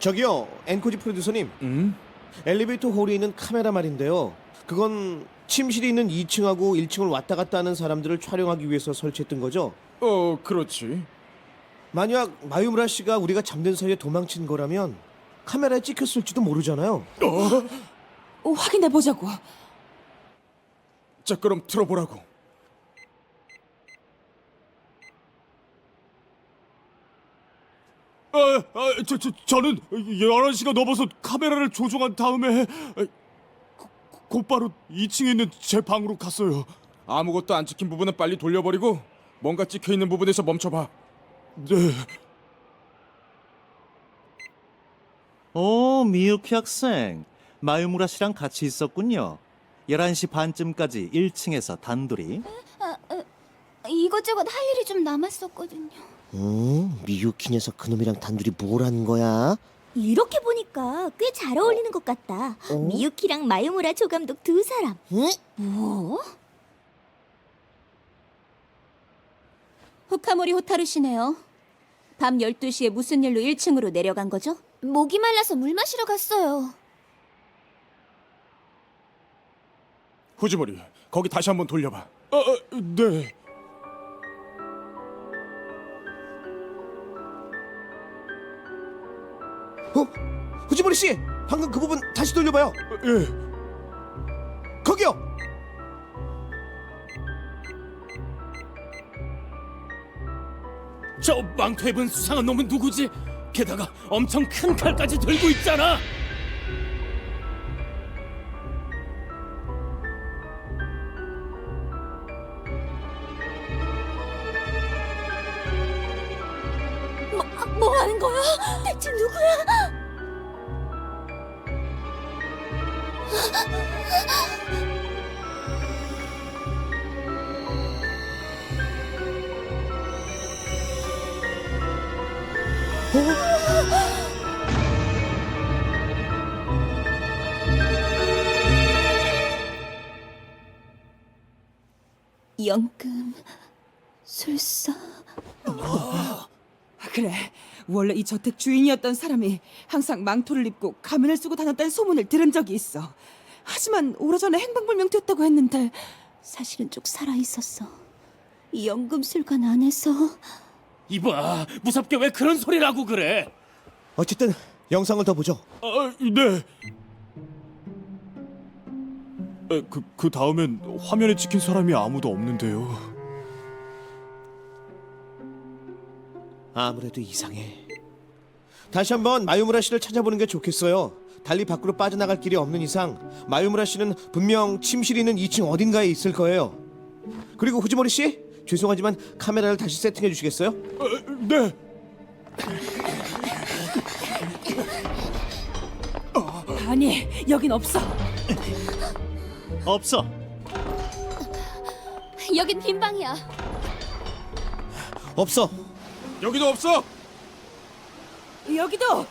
저기요, 엔코지 프로듀서님. 음? 엘리베이터 홀에 있는 카메라 말인데요. 그건 침실이 있는 2층하고 1층을 왔다 갔다 하는 사람들을 촬영하기 위해서 설치했던 거죠. 어, 그렇지. 만약 마유무라 씨가 우리가 잠든 사이에 도망친 거라면 카메라에 찍혔을지도 모르잖아요. 어, 확인해 보자고. 자, 그럼 틀어보라고. 아, 아, 저, 저, 저는 11시가 넘어서 카메라를 조종한 다음에 아, 고- 곧바로 2층에 있는 제 방으로 갔어요. 아무것도 안 찍힌 부분은 빨리 돌려버리고 뭔가 찍혀 있는 부분에서 멈춰봐. 네. 오, 미유키 학생. 마유무라 씨랑 같이 있었군요. 11시 반쯤까지 1층에서 단둘이. 이것저것 할 일이 좀 남았었거든요. 음, 미유키 녀석 그놈이랑 단둘이 뭘한 거야? 이렇게 보니까 꽤 잘 어울리는 것 같다. 어? 미유키랑 마유무라 조감독 두 사람. 응? 뭐? 후카모리 호타루 씨네요. 밤 12시에 무슨 일로 1층으로 내려간 거죠? 목이 말라서 물 마시러 갔어요. 후지머리, 거기 다시 한번 돌려봐. 아, 아, 네. 어? 후지모리 씨, 방금 그 부분 다시 돌려봐요. 예. 거기요. 저 망토 입은 수상한 놈은 누구지? 게다가 엄청 큰 칼까지 들고 있잖아. 거야? 대체 누구야? 연금 술사. 그래. 원래 이 저택 주인이었던 사람이 항상 망토를 입고 가면을 쓰고 다녔다는 소문을 들은 적이 있어. 하지만 오래전에 행방불명됐다고 했는데 사실은 쭉 살아 있었어. 이 연금술관 안에서 이봐, 무섭게 왜 그런 소리라고 그래? 어쨌든 영상을 더 보죠. 아, 네. 에, 그, 그 다음엔 화면에 찍힌 사람이 아무도 없는데요. 아무래도 이상해. 다시 한번 마유무라 씨를 찾아보는 게 좋겠어요. 달리 밖으로 빠져나갈 길이 없는 이상 마유무라 씨는 분명 침실이 있는 2층 어딘가에 있을 거예요. 그리고 후지모리 씨, 죄송하지만 카메라를 다시 세팅해 주시겠어요? 네. 아니 여긴 없어. 없어. 여긴 빈 방이야. 없어. 여기도 없어. 여기도